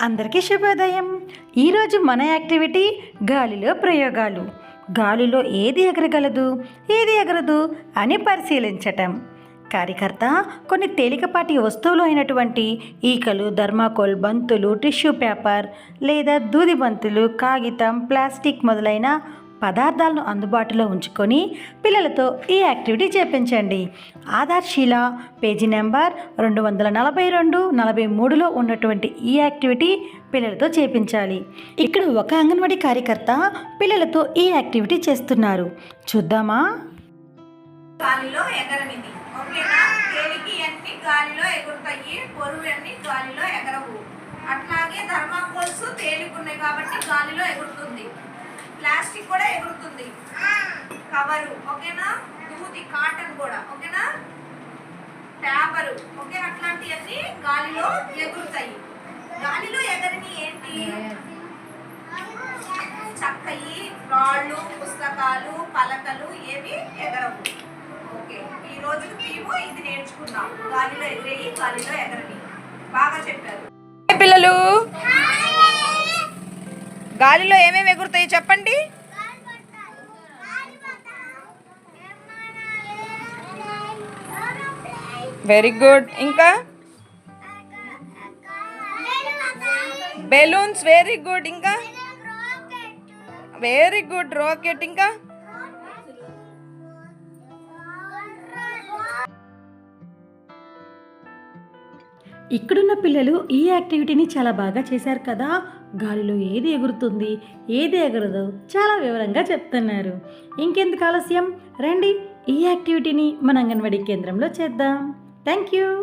అందరికీ శుభోదయం. ఈరోజు మన యాక్టివిటీ గాలిలో ప్రయోగాలు. గాలిలో ఏది ఎగరగలదు? ఏది ఎగరదు? అని పరిశీలించటం. కార్యకర్త కొన్ని తేలికపాటి వస్తువులు అయినటువంటి ఈకలు ధర్మాకోల్ బంతులు టిష్యూ పేపర్ లేదా దూది బంతులు కాగితం ప్లాస్టిక్ మొదలైన పదార్థాలను అందుబాటులో ఉంచుకొని పిల్లలతో ఈ యాక్టివిటీ చేపించండి. ఆధార్శీల పేజీ నెంబర్ రెండు వందల నలభై రెండు నలభై మూడులో ఉన్నటువంటి ఈ యాక్టివిటీ పిల్లలతో చేపించాలి. ఇక్కడ ఒక అంగన్వాడీ కార్యకర్త పిల్లలతో ఈ యాక్టివిటీ చేస్తున్నారు. చూద్దామా? గాలిలో ఎగరనిది. ఓకేనా? తేలికి అన్ని గాలిలో ఎగురుతాయి. పొరుగు అన్ని గాలిలో ఎగరవు. అట్లాగే థర్మాకోల్స్ తేలికున్నాయి కాబట్టి గాలిలో ఎగురుతుంది. ప్లాస్టిక్ కూడా ఎగురుతుంది. కవరు ఓకేనా? దూది కాటన్ కూడా ఓకేనా? Paper okay? అట్లాంటివన్నీ గాలిలో ఎగురుతాయి. గాలిలో ఎగరని ఏంటి? చక్కయి రాళ్ళు పుస్తకాలు పలకలు ఏవి ఎగరవు. ఓకే ఈ రోజు మేము ఇది నేర్చుకున్నాం. గాలిలో ఎగిరేయి గాలిలో ఎగరని. గాలిలో ఏమేమి ఎగురుతాయి చెప్పండి? వెరీ గుడ్ ఇంకా? బెలూన్స్ వెరీ గుడ్ ఇంకా? వెరీ గుడ్ రాకెట్ ఇంకా? ఇక్కడున్న పిల్లలు ఈ యాక్టివిటీని చాలా బాగా చేశారు కదా. గాలిలో ఏది ఎగురుతుంది ఏది ఎగరదో చాలా వివరంగా చెప్తున్నారు. ఇంకెందుకు ఆలస్యం? రండి ఈ యాక్టివిటీని మన అంగన్వాడీ కేంద్రంలో చేద్దాం. Thank you